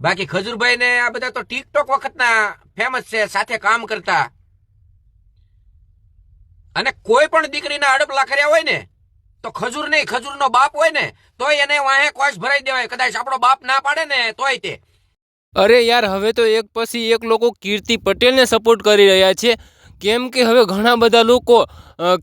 બાકી ખજુરભાઈ ને આ બધા તો ટિકટોક વખતના ફેમસ છે, સાથે કામ કરતા. અને કોઈ પણ દીકરીના અડપલા કર્યા હોય ને, તો ખજૂર નહીં, ખજૂરનો બાપ હોય ને, તોય એને વાહે કોશ ભરાઈ દેવાય. કદાચ આપણો બાપ ના પાડે ને, તોય તે. અરે યાર, હવે તો એક પછી એક લોકો કીર્તિ પટેલને સપોર્ટ કરી રહ્યા છે. કેમ કે હવે ઘણા બધા લોકો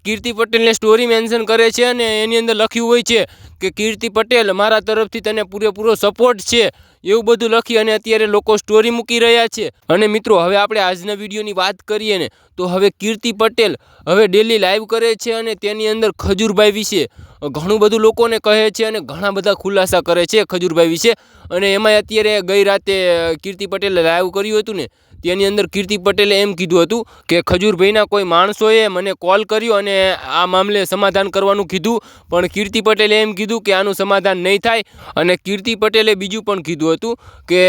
કીર્તિ પટેલને સ્ટોરી મેન્શન કરે છે અને એની અંદર લખ્યું હોય છે કે કીર્તિ પટેલ મારા તરફથી તને પૂરેપૂરો સપોર્ટ છે, એવું બધું લખી અને અત્યારે લોકો સ્ટોરી મૂકી રહ્યા છે. અને મિત્રો, હવે આપણે આજના વિડીયોની વાત કરીએ ને, તો હવે કીર્તિ પટેલ હવે ડેલી લાઈવ કરે છે અને તેની અંદર ખજૂરભાઈ વિશે ઘણું બધું લોકોને કહે છે અને ઘણા બધા ખુલાસા કરે છે ખજૂરભાઈ વિશે. અને એમાં અત્યારે ગઈ રાતે કીર્તિ પટેલે લાઈવ કર્યું હતું ને, તેની અંદર કીર્તિ પટેલે એમ કીધું હતું કે ખજૂરભાઈના કોઈ માણસોએ મને કોલ કર્યો અને આ મામલે સમાધાન કરવાનું કીધું. પણ કીર્તિ પટેલે એમ કીધું કે આનું સમાધાન નહીં થાય. અને કીર્તિ પટેલે બીજું પણ કીધું હતું કે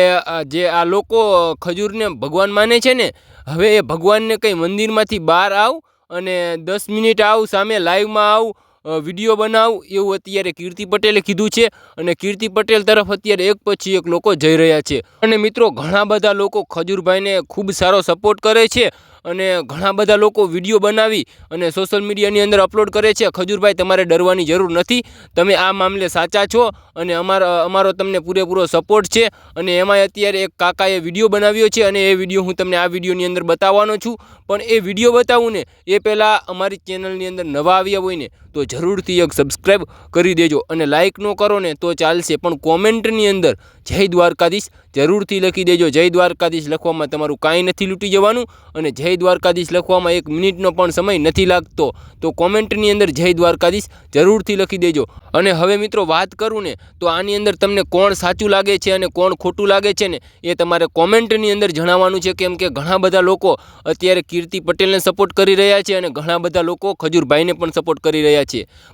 જે આ લોકો ખજૂરને ભગવાન માને છે ને, હવે એ ભગવાનને કંઈ મંદિરમાંથી બહાર આવ અને દસ મિનિટ આવ, સામે લાઈવમાં આવ વીડિયો બનાવ એવું અત્યારે કીર્તિ પટેલે કીધું છે અને કીર્તિ પટેલ તરફ અત્યારે એક પછી એક લોકો જઈ રહ્યા છે. અને મિત્રો, ઘણા બધા લોકો ખજૂરભાઈને ખૂબ સારો સપોર્ટ કરે છે અને ઘણા બધા લોકો વીડિયો બનાવી અને સોશિયલ મીડિયાની અંદર અપલોડ કરે છે. ખજૂરભાઈ, તમારે ડરવાની જરૂર નથી. તમે આ મામલે સાચા છો અને અમારો અમારો તમને પૂરેપૂરો સપોર્ટ છે અને એમાંય અત્યારે એક કાકાએ વીડિયો બનાવ્યો છે અને એ વીડિયો હું તમને આ વિડીયોની અંદર બતાવવાનો છું. પણ એ વીડિયો બતાવું ને, એ પહેલાં અમારી ચેનલની અંદર નવા આવ્યા હોય ને તો જરૂરથી એક સબસ્ક્રાઈબ કરી દેજો અને લાઇક ન કરો ને તો ચાલશે. પણ કોમેન્ટની અંદર જય દ્વારકાધીશ જરૂરથી લખી દેજો. જય દ્વારકાધીશ લખવામાં તમારું કાંઈ નથી લૂંટી જવાનું અને જય દ્વારકાધીશ લખવામાં એક મિનિટનો પણ સમય નથી લાગતો. તો કોમેન્ટની અંદર જય દ્વારકાધીશ જરૂરથી લખી દેજો. અને હવે મિત્રો વાત કરું ને તો આની અંદર તમને કોણ સાચું લાગે છે અને કોણ ખોટું લાગે છે ને એ તમારે કોમેન્ટની અંદર જણાવવાનું છે. કેમ કે ઘણા બધા લોકો અત્યારે કીર્તિ પટેલને સપોર્ટ કરી રહ્યા છે અને ઘણા બધા લોકો ખજૂરભાઈને પણ સપોર્ટ કરી રહ્યા છે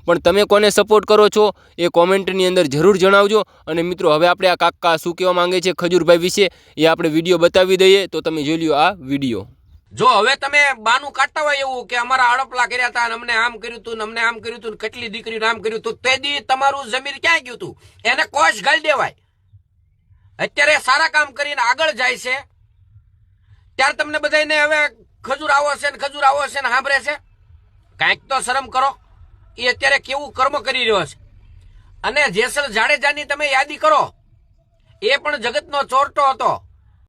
પણ તમે કોને સપોર્ટ કરો છો એ કોમેન્ટની અંદર જરૂર જણાવજો. અને મિત્રો, હવે આપણે આ કાકા શું કહેવા માંગે છે ખજૂરભાઈ વિશે એ આપણે વીડિયો બતાવી દઈએ. તો તમે જોઈ લ્યો આ વીડિયો જો હવે તમે બાનું કાઢતા હોય એવું કે અમારા હડપલા કર્યા હતા અમને આમ કર્યું હતું અમને આમ કર્યું હતું કેટલી દીકરીને આમ કર્યું હતું તે દી તમારું જમીન ક્યાં ગયું હતું એને કોશ ગાળી દેવાય. અત્યારે સારા કામ કરીને આગળ જાય છે. ત્યારે તમને બધાને હવે ખજૂર આવો છે ને ખજૂર આવો છે ને સાંભળે છે? કાંઈક તો શરમ કરો. એ અત્યારે કેવું કર્મ કરી રહ્યો છે? અને જેસલ જાડેજાની તમે યાદી કરો. એ પણ જગતનો ચોરટો હતો.